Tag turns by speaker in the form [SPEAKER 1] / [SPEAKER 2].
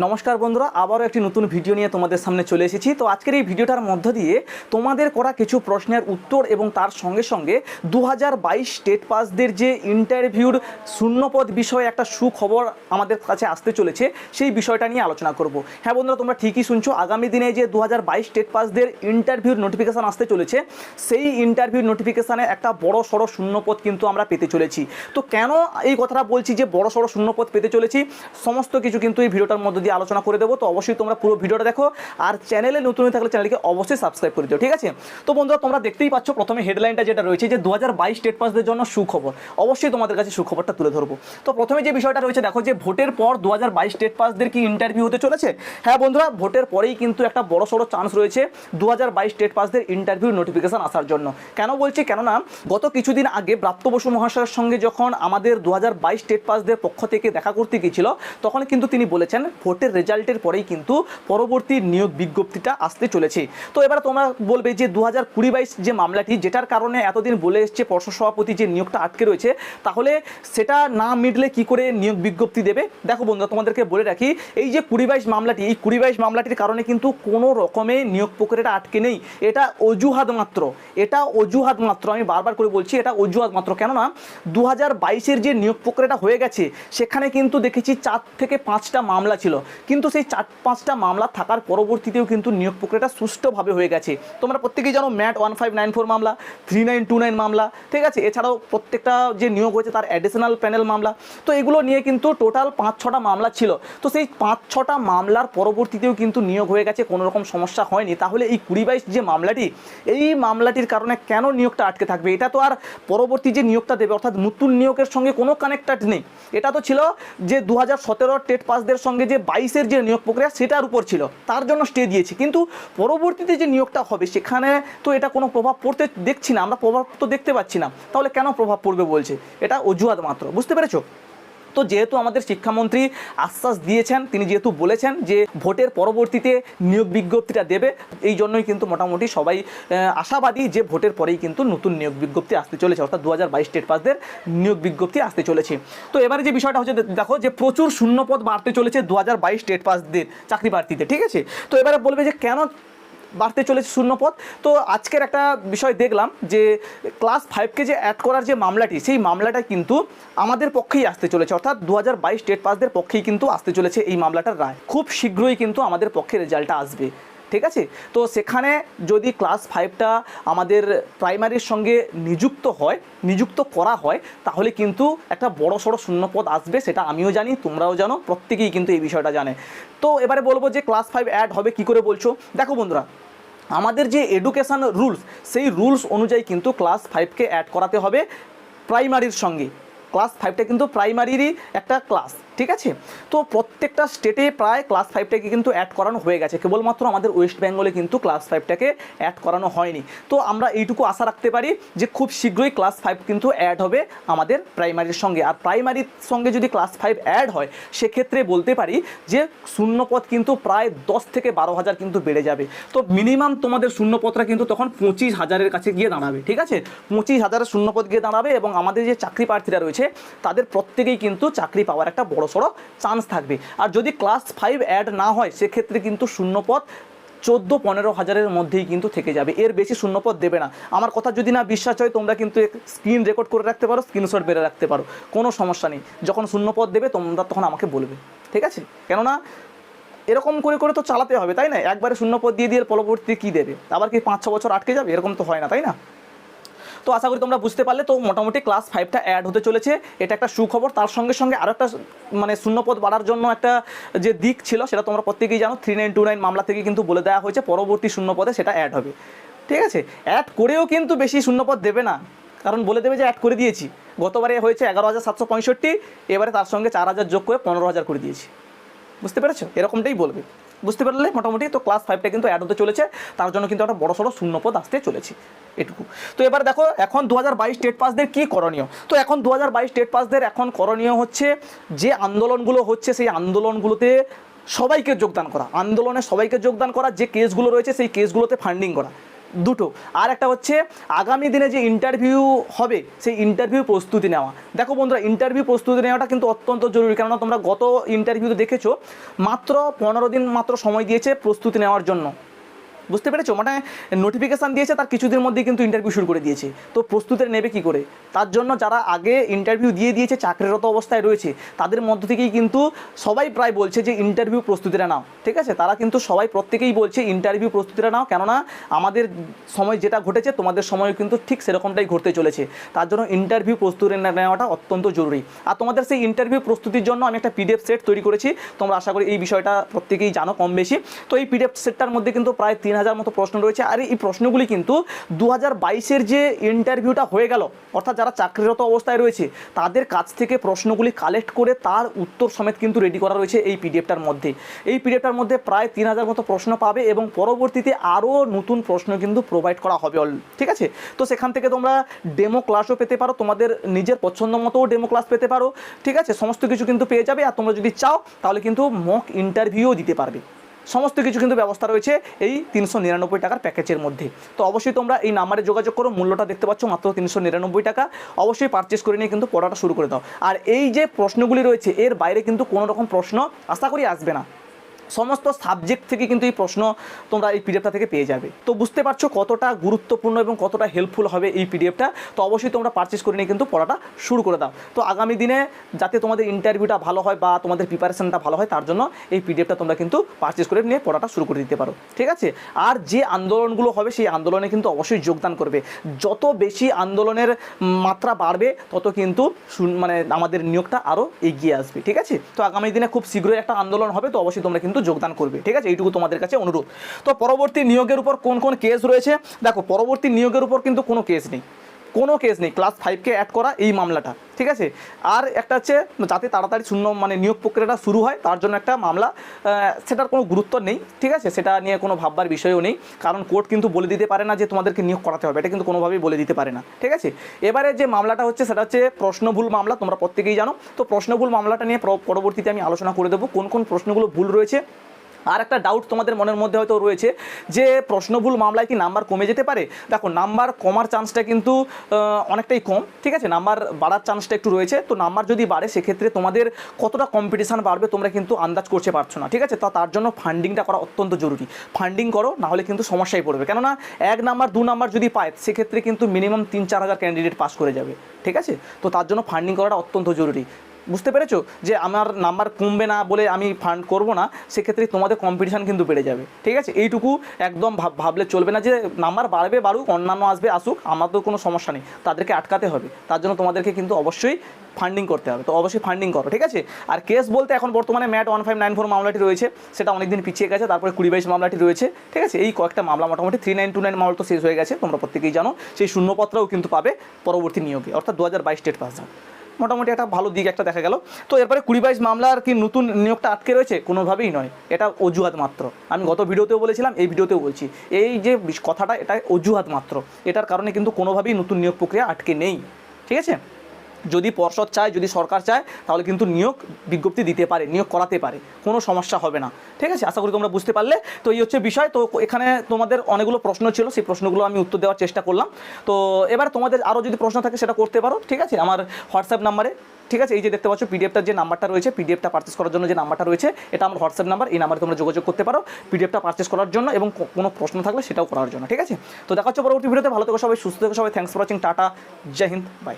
[SPEAKER 1] নমস্কার বন্ধুরা, আবারও একটি নতুন ভিডিও নিয়ে তোমাদের সামনে চলে এসেছি। তো আজকের এই ভিডিওটার মধ্য দিয়ে তোমাদের করা কিছু প্রশ্নের উত্তর এবং তার সঙ্গে সঙ্গে দু হাজার বাইশ স্টেট পাসদের যে ইন্টারভিউর শূন্যপদ বিষয়ে একটা সুখবর আমাদের কাছে আসতে চলেছে, সেই বিষয়টা নিয়ে আলোচনা করব। হ্যাঁ বন্ধুরা, তোমরা ঠিকই শুনছো, আগামী দিনে যে দু হাজার বাইশ স্টেট পাসদের ইন্টারভিউর নোটিফিকেশান আসতে চলেছে, সেই ইন্টারভিউ নোটিফিকেশানে একটা বড় সড়ো শূন্যপদ কিন্তু আমরা পেতে চলেছি। তো কেন এই কথাটা বলছি যে বড় সড়ো শূন্যপদ পেতে চলেছি? সমস্ত কিছু কিন্তু এই ভিডিওটার মধ্যে দিয়ে আলোচনা করে দেবো, তো অবশ্যই তোমরা পুরো ভিডিওটা দেখো আর চ্যানেলে নতুন হয়ে থাকলে চ্যানেলকে অবশ্যই সাবস্ক্রাইব করে দিও, ঠিক আছে? তো বন্ধুরা, তোমরা দেখতেই পাচ্ছ প্রথমে হেডলাইনটা যেটা রয়েছে যে দু হাজার বাইশ স্টেট পাসদের জন্য সুখবর। অবশ্যই তোমাদের কাছে সুখবরটা তুলে ধরবো। তো প্রথমে যে বিষয়টা রয়েছে, দেখো যে ভোটের পর দু হাজার বাইশ স্টেট পাসদের কি ইন্টারভিউ হতে চলেছে? হ্যাঁ বন্ধুরা, ভোটের পরেই কিন্তু একটা বড় সড়ো চান্স রয়েছে দু হাজার বাইশ স্টেট পাসদের ইন্টারভিউ নোটিফিকেশান আসার জন্য। কেন বলছি? কেননা গত কিছুদিন আগে ব্রাত্য বসু মহাশয়ের সঙ্গে যখন আমাদের দু হাজার বাইশ স্টেট পাসদের পক্ষ থেকে দেখা করতে গিয়েছিল, তখন কিন্তু তিনি বলেছেন ভোটের রেজাল্টের পরেই কিন্তু পরবর্তী নিয়োগ বিজ্ঞপ্তিটা আসতে চলেছে। তো এবার তোমরা বলবে যে দু হাজার কুড়ি বাইশ যে মামলাটি, যেটার কারণে এতদিন বলে এসছে পর্ষদ সভাপতি যে নিয়োগটা আটকে রয়েছে, তাহলে সেটা না মিটলে কি করে নিয়োগ বিজ্ঞপ্তি দেবে? দেখো বন্ধুরা, তোমাদেরকে বলে রাখি, এই যে কুড়ি বাইশ মামলাটি, এই কুড়ি বাইশ মামলাটির কারণে কিন্তু কোনো রকমে নিয়োগ প্রক্রিয়াটা আটকে নেই। এটা অজুহাত মাত্র, এটা অজুহাত মাত্র, আমি বারবার করে বলছি, এটা অজুহাত মাত্র। কেননা দু হাজার বাইশের যে নিয়োগ প্রক্রিয়াটা হয়ে গেছে, সেখানে কিন্তু দেখেছি চার থেকে পাঁচটা মামলা ছিল। কিন্তু সেই চার পাঁচটা মামলা থাকার পরবর্তীতেও কিন্তু নিয়োগ প্রক্রিয়াটা সুষ্ঠুভাবে হয়ে গেছে। তোমরা প্রত্যেকেই জানো MAT one five nine four মামলা, থ্রি নাইন টু নাইন মামলা, ঠিক আছে? এছাড়াও প্রত্যেকটা যে নিয়োগ হয়েছে তার অ্যাডিশনাল প্যানেল মামলা। তো এগুলো নিয়ে কিন্তু টোটাল পাঁচ ছটা মামলা ছিল। তো সেই পাঁচ ছটা মামলার পরবর্তীতেও কিন্তু নিয়োগ হয়ে গেছে, কোনো রকম সমস্যা হয়নি। তাহলে এই কুড়ি বাইশ যে মামলাটি, এই মামলাটির কারণে কেন নিয়োগটা আটকে থাকবে? এটা তো আর পরবর্তী যে নিয়োগটা দেবে, অর্থাৎ নতুন নিয়োগের সঙ্গে কোনো কানেক্টেড নেই। এটা তো ছিল যে দু হাজার সতেরো টেট পাসদের সঙ্গে যে বাইশের যে নিয়োগ প্রক্রিয়া সেটার উপর ছিল, তার জন্য স্টে দিয়েছি। কিন্তু পরবর্তীতে যে নিয়োগটা হবে, সেখানে তো এটা কোনো প্রভাব পড়তে দেখছি না, আমরা প্রভাব তো দেখতে পাচ্ছি না। তাহলে কেন প্রভাব পড়বে বলছে? এটা অজুহাত মাত্র, বুঝতে পেরেছ? তো যেহেতু আমাদের শিক্ষামন্ত্রী আশ্বাস দিয়েছেন, তিনি যেহেতু বলেছেন যে ভোটের পরবর্তীতে নিয়োগ বিজ্ঞপ্তিটা দেবে, এই জন্যই কিন্তু মোটামুটি সবাই আশাবাদী যে ভোটের পরেই কিন্তু নতুন নিয়োগ বিজ্ঞপ্তি আসতে চলেছে, অর্থাৎ দু হাজার বাইশ স্টেট পাসদের নিয়োগ বিজ্ঞপ্তি আসতে চলেছে। তো এবারে যে বিষয়টা হচ্ছে দেখো যে প্রচুর শূন্যপদ বাড়তে চলেছে দু হাজার বাইশ স্টেট পাসদের চাকরি প্রার্থীদের, ঠিক আছে? তো এবারে বলবে যে কেন বাড়তে চলেছে শূন্যপদ তো আজকের একটা বিষয় দেখলাম যে ক্লাস ফাইভকে যে অ্যাড করার যে মামলাটি, সেই মামলাটা কিন্তু আমাদের পক্ষেই আসতে চলেছে। অর্থাৎ দু হাজার বাইশ স্টেট পাসদের পক্ষেই কিন্তু আসতে চলেছে এই মামলাটার রায়। খুব শীঘ্রই কিন্তু আমাদের পক্ষে রেজাল্টটা আসবে। ঠিক আছে? তো সেখানে যদি ক্লাস ফাইভটা আমাদের প্রাইমারির সঙ্গে নিযুক্ত হয়, নিযুক্ত করা হয়, তাহলে কিন্তু একটা বড় সড়ো শূন্যপদ আসবে, সেটা আমিও জানি, তোমরাও জানো, প্রত্যেকেই কিন্তু এই বিষয়টা জানে। তো এবারে বলব যে ক্লাস ফাইভ অ্যাড হবে, কি করে বলছো? দেখো বন্ধুরা, আমাদের যে এডুকেশান রুলস সেই রুলস অনুযায়ী কিন্তু ক্লাস ফাইভকে অ্যাড করাতে হবে প্রাইমারির সঙ্গে। ক্লাস ফাইভটা কিন্তু প্রাইমারিরই একটা ক্লাস ঠিক আছে? তো প্রত্যেকটা স্টেটে প্রায় ক্লাস ফাইভটাকে কিন্তু অ্যাড করানো হয়ে গেছে। কেবলমাত্র আমাদের ওয়েস্ট বেঙ্গলে কিন্তু ক্লাস ফাইভটাকে অ্যাড করানো হয়নি। তো আমরা এইটুকু আশা রাখতে পারি যে খুব শীঘ্রই ক্লাস ফাইভ কিন্তু অ্যাড হবে আমাদের প্রাইমারির সঙ্গে। আর প্রাইমারির সঙ্গে যদি ক্লাস ফাইভ অ্যাড হয়, সেক্ষেত্রে বলতে পারি যে শূন্যপদ কিন্তু প্রায় দশ থেকে বারো হাজার কিন্তু বেড়ে যাবে। তো মিনিমাম তোমাদের শূন্যপদটা কিন্তু তখন পঁচিশ হাজারের কাছে গিয়ে দাঁড়াবে, ঠিক আছে? পঁচিশ হাজারের শূন্যপদ গিয়ে দাঁড়াবে এবং আমাদের যে চাকরি প্রার্থীরা রয়েছে, তাদের প্রত্যেকেই কিন্তু চাকরি পাওয়ার একটা সড়ো চান্স থাকবে। আর যদি ক্লাস ফাইভ অ্যাড না হয়, সেক্ষেত্রে কিন্তু শূন্যপদ চোদ্দ পনেরো হাজারের মধ্যেই কিন্তু থেকে যাবে। এর বেশি শূন্যপদ দেবে না। আমার কথা যদি না বিশ্বাস হয়, তোমরা কিন্তু স্ক্রিন রেকর্ড করে রাখতে পারো স্ক্রিনশট বেড়ে রাখতে পারো। কোনো সমস্যা নেই। যখন শূন্যপদ দেবে, তোমরা তখন আমাকে বলবে। ঠিক আছে? কেননা, এরকম করে করে তো চালাতে হবে, তাই না? একবারে শূন্যপদ দিয়ে দিয়ে পরবর্তী কী দেবে? আবার কি পাঁচ ছ বছর আটকে যাবে? এরকম তো হয় না, তাই না? তো আশা করি তোমরা বুঝতে পারলে। তো মোটামুটি ক্লাস ফাইভটা অ্যাড হতে চলেছে। এটা একটা সুখবর। তার সঙ্গে সঙ্গে আরও একটা মানে শূন্যপদ বাড়ার জন্য একটা যে দিক ছিল, সেটা তোমরা প্রত্যেকেই জানো। থ্রি নাইন টু নাইন মামলা থেকে কিন্তু বলে দেওয়া হয়েছে। পরবর্তী শূন্যপদে সেটা অ্যাড হবে। ঠিক আছে? অ্যাড করেও কিন্তু বেশি শূন্যপদ দেবে না। কারণ বলে দেবে যে অ্যাড করে দিয়েছি। গতবারে হয়েছে এগারো হাজার সাতশো পঁয়ষট্টি। এবারে তার সঙ্গে চার হাজার যোগ করে পনেরো হাজার করে দিয়েছি। বুঝতে পেরেছ? এরকমটাই বলবে। বুঝতে পারলে মোটামুটি তো ক্লাস ফাইভটা কিন্তু অ্যাড হতে চলেছে। তার জন্য কিন্তু একটা বড় সড়ো শূন্যপদ আসতে চলেছে। এটুকু। তো এবার দেখো, এখন দু হাজার বাইশ স্টেট পাসদের কী করণীয়? তো এখন দু হাজার বাইশ স্টেট পাসদের এখন করণীয় হচ্ছে যে আন্দোলনগুলো হচ্ছে, সেই আন্দোলনগুলোতে সবাইকে যোগদান করা। আন্দোলনে সবাইকে যোগদান করা, যে কেসগুলো রয়েছে, সেই কেসগুলোতে ফান্ডিং করা। দুটো। আর একটা হচ্ছে, আগামী দিনে যে ইন্টারভিউ হবে, সেই ইন্টারভিউ প্রস্তুতি নেওয়া। দেখো বন্ধুরা ইন্টারভিউ প্রস্তুতি নেওয়াটা কিন্তু অত্যন্ত জরুরি, কেননা তোমরা গত ইন্টারভিউতে দেখেছ, মাত্র পনেরো দিন মাত্র সময় দিয়েছে প্রস্তুতি নেওয়ার জন্য। বুঝতে পেরেছ? মানে নোটিফিকেশান দিয়েছে, তার কিছুদিন মধ্যেই কিন্তু ইন্টারভিউ শুরু করে দিয়েছে। তো প্রস্তুতের নেবে কি করে? তার জন্য যারা আগে ইন্টারভিউ দিয়ে দিয়েছে, চাকরিরত অবস্থায় রয়েছে, তাদের মধ্য থেকেই কিন্তু সবাই প্রায় বলছে যে ইন্টারভিউ প্রস্তুতিটা নাও। ঠিক আছে? তারা কিন্তু সবাই প্রত্যেকেই বলছে ইন্টারভিউ প্রস্তুতিটা নাও। কেননা আমাদের সময় যেটা ঘটেছে, তোমাদের সময় কিন্তু ঠিক সেরকমটাই ঘটতে চলেছে। তার জন্য ইন্টারভিউ প্রস্তুতি নেওয়াটা অত্যন্ত জরুরি। আর তোমাদের সেই ইন্টারভিউ প্রস্তুতির জন্য আমি একটা পিডিএফ সেট তৈরি করেছি। তোমরা আশা করি এই বিষয়টা প্রত্যেকেই জানো কম বেশি। তো এই পিডিএফ সেটটার মধ্যে কিন্তু প্রায় তিন হাজার মতো প্রশ্ন রয়েছে। আর এই প্রশ্নগুলি কিন্তু দু হাজার বাইশের যে ইন্টারভিউটা হয়ে গেল, অর্থাৎ যারা চাকরিরত অবস্থায় রয়েছে, তাদের কাছ থেকে প্রশ্নগুলি কালেক্ট করে তার উত্তর সমেত কিন্তু রেডি করা রয়েছে এই পিডিএফটার মধ্যে। এই পিডিএফটার মধ্যে প্রায় তিন হাজার মতো প্রশ্ন পাবে এবং পরবর্তীতে আরও নতুন প্রশ্ন কিন্তু প্রোভাইড করা হবে অল ঠিক আছে? তো সেখান থেকে তোমরা ডেমো ক্লাসও পেতে পারো, তোমাদের নিজের পছন্দ মতোও ডেমো ক্লাস পেতে পারো, ঠিক আছে? সমস্ত কিছু কিন্তু পেয়ে যাবে। আর তোমরা যদি চাও, তাহলে কিন্তু মক ইন্টারভিউও দিতে পারবে। সমস্ত কিছু কিন্তু ব্যবস্থা রয়েছে এই তিনশো নিরানব্বই টাকার প্যাকেজের মধ্যে। তো অবশ্যই তোমরা এই নাম্বারে যোগাযোগ করো, মূল্যটা দেখতে পাচ্ছ মাত্র তিনশো নিরানব্বই টাকা। অবশ্যই পারচেস করে নিয়ে কিন্তু পড়াটা শুরু করে দাও। আর এই যে প্রশ্নগুলি রয়েছে, এর বাইরে কিন্তু কোনো রকম প্রশ্ন আশা করি আসবে না। সমস্ত সাবজেক্ট থেকে কিন্তু এই প্রশ্ন তোমরা এই পিডিএফটা থেকে পেয়ে যাবে। তো বুঝতে পারছ কতটা গুরুত্বপূর্ণ এবং কতটা হেল্পফুল হবে এই পিডিএফটা তো অবশ্যই তোমরা পারচেস করে নিয়ে কিন্তু পড়াটা শুরু করে দাও। তো আগামী দিনে যাতে তোমাদের ইন্টারভিউটা ভালো হয় বা তোমাদের প্রিপারেশনটা ভালো হয়, তার জন্য এই পিডিএফটা তোমরা কিন্তু পারচেস করে নিয়ে পড়াটা শুরু করে দিতে পারো, ঠিক আছে? আর যে আন্দোলনগুলো হবে, সেই আন্দোলনে কিন্তু অবশ্যই যোগদান করবে। যত বেশি আন্দোলনের মাত্রা বাড়বে, তত কিন্তু মানে আমাদের নিয়োগটা আরও এগিয়ে আসবে, ঠিক আছে? তো আগামী দিনে খুব শীঘ্রই একটা আন্দোলন হবে, তো অবশ্যই তোমরা কিন্তু যোগদান করবে, ঠিক আছে? এইটুকু তোমাদের কাছে অনুরোধ। তো পরবর্তী নিয়োগের উপর কোন কোন কেস রয়েছে? দেখো, পরবর্তী নিয়োগের উপর কিন্তু কোনো কেস নেই। কোনো কেস নেই ক্লাস ফাইভকে অ্যাড করা এই মামলাটা, ঠিক আছে? আর একটা হচ্ছে, যাতে তাড়াতাড়ি শূন্য মানে নিয়োগ প্রক্রিয়াটা শুরু হয়, তার জন্য একটা মামলা সেটার কোনো গুরুত্ব নেই, ঠিক আছে? সেটা নিয়ে কোনো ভাববার বিষয়ও নেই, কারণ কোর্ট কিন্তু বলে দিতে পারে না যে তোমাদেরকে নিয়োগ করাতে হবে, এটা কিন্তু কোনোভাবেই বলে দিতে পারে না, ঠিক আছে? এবারে যে মামলাটা হচ্ছে, সেটা হচ্ছে প্রশ্নভুল মামলা, তোমরা প্রত্যেকেই জানো। তো প্রশ্নভুল মামলাটা নিয়ে পরবর্তীতে আমি আলোচনা করে দেবো, কোন কোন প্রশ্নগুলো ভুল রয়েছে। আর একটা ডাউট তোমাদের মনের মধ্যে হয়তো রয়েছে যে প্রশ্নভুল মামলায় কি নাম্বার কমে যেতে পারে? দেখো নাম্বার কমার চান্সটা কিন্তু অনেকটাই কম, ঠিক আছে? নাম্বার বাড়ার চান্সটা একটু রয়েছে। তো নাম্বার যদি বাড়ে, সেক্ষেত্রে তোমাদের কতটা কম্পিটিশান বাড়বে তোমরা কিন্তু আন্দাজ করতে পারছ না, ঠিক আছে? তা, তার জন্য ফান্ডিংটা করা অত্যন্ত জরুরি। ফান্ডিং করো, নাহলে কিন্তু সমস্যায় পড়বে। কেননা, এক নাম্বার দু নাম্বার যদি পায়, সেক্ষেত্রে কিন্তু মিনিমাম তিন চার হাজার ক্যান্ডিডেট পাস করে যাবে, ঠিক আছে? তো তার জন্য ফান্ডিং করাটা অত্যন্ত জরুরি। বুঝতে পেরেছ? যে আমার নাম্বার কমবে না বলে আমি ফান্ড করব না, সেক্ষেত্রে তোমাদের কম্পিটিশান কিন্তু বেড়ে যাবে। ঠিক আছে? এইটুকু একদম ভাব- ভাবলে চলবে না যে নাম্বার বাড়বে বাড়ুক, অন্যান্য আসবে আসুক, আমার তো কোনো সমস্যা নেই। তাদেরকে আটকাতে হবে। তার জন্য তোমাদেরকে কিন্তু অবশ্যই ফান্ডিং করতে হবে। তো অবশ্যই ফান্ডিং করো, ঠিক আছে? আর কেস বলতে এখন বর্তমানে MAT one five nine four মামলাটি রয়েছে। সেটা অনেকদিন পিছিয়ে গেছে, তারপরে কুড়ি বাইশ মামলাটি রয়েছে। ঠিক আছে? এই কয়েকটা মামলা মোটামুটি থ্রি নাইন টু নাইন মামলা তো শেষ হয়ে গেছে, তোমরা প্রত্যেকেই জানো। সেই শূন্যপত্রও কিন্তু পাবে পরবর্তী নিয়োগে। অর্থাৎ দু হাজার বাইশ স্টেট পাস মোটামুটি একটা ভালো দিক একটা দেখা গেল। তো এরপরে কুড়ি বাইশ মামলার কি নতুন নিয়োগটা আটকে রয়েছে? কোনোভাবেই নয়। এটা অজুহাত মাত্র। আমি গত ভিডিওতেও বলেছিলাম, এই ভিডিওতেও বলছি। এই যে কথাটা এটা অজুহাত মাত্র। এটার কারণে কিন্তু কোনোভাবেই নতুন নিয়োগ প্রক্রিয়া আটকে নেই। ঠিক আছে? যদি পর্ষদ চায়, যদি সরকার চায়, তাহলে কিন্তু নিয়োগ বিজ্ঞপ্তি দিতে পারে, নিয়োগ করাতে পারে। কোনো সমস্যা হবে না। ঠিক আছে? আশা করি তোমরা বুঝতে পারলে। তো এই হচ্ছে বিষয়। তো এখানে তোমাদের অনেকগুলো প্রশ্ন ছিল। সেই প্রশ্নগুলো আমি উত্তর দেওয়ার চেষ্টা করলাম। তো এবার তোমাদের আরও যদি প্রশ্ন থাকে, সেটা করতে পারো। ঠিক আছে? আমার হোয়াটসঅ্যাপ নাম্বারে। ঠিক আছে? এই যে দেখতে পাচ্ছ পিডিএফটার যে নাম্বারটা রয়েছে, পিডিএফটা পারচেস করার জন্য যে নাম্বারটা রয়েছে, এটা আমার হোয়াটসঅ্যাপ নাম্বার। এই নাম্বারে তোমরা যোগাযোগ করতে পারো, পিডিএফটা পারচেস করার জন্য এবং কোনো প্রশ্ন থাকলে সেটাও করার জন্য। ঠিক আছে? তো দেখা হচ্ছে পরবর্তী ভিডিওতে। ভালো থেকো সবাই, সুস্থ থেকো সবাই। Thanks for watching tata. Joy Hind. By